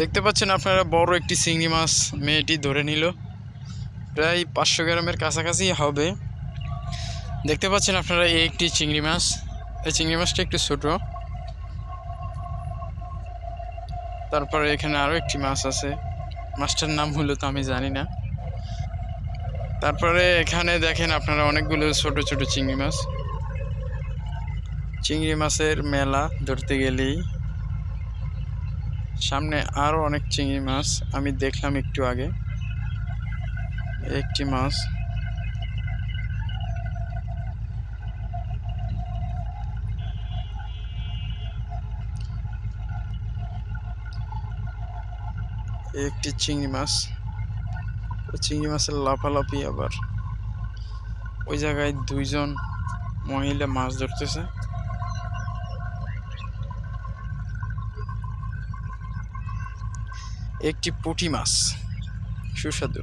দেখতে পাচ্ছেন আপনারা বড় একটি চিংড়ি মাছ মেয়েটি ধরে নিল। প্রায় পাঁচশো গ্রামের কাছাকাছি হবে। দেখতে পাচ্ছেন আপনারা এই একটি চিংড়ি মাছ। এই চিংড়ি মাছটা একটু ছোট। তারপরে এখানে আরও একটি মাছ আছে। মাছটার নাম হলো তো আমি জানি না। তারপরে এখানে দেখেন আপনারা অনেকগুলো ছোট ছোট চিংড়ি মাছ। চিংড়ি মাছের মেলা ধরতে গেলেই সামনে আরও অনেক চিংড়ি মাছ। আমি দেখলাম একটু আগে। একটি মাছ। একটি চিংড়ি মাছ। চিংড়ি মাছের লাফালাফি আবার। ওই জায়গায় দুইজন মহিলা মাছ ধরতেছে। একটি পুঁটি মাছ। সুস্বাদু।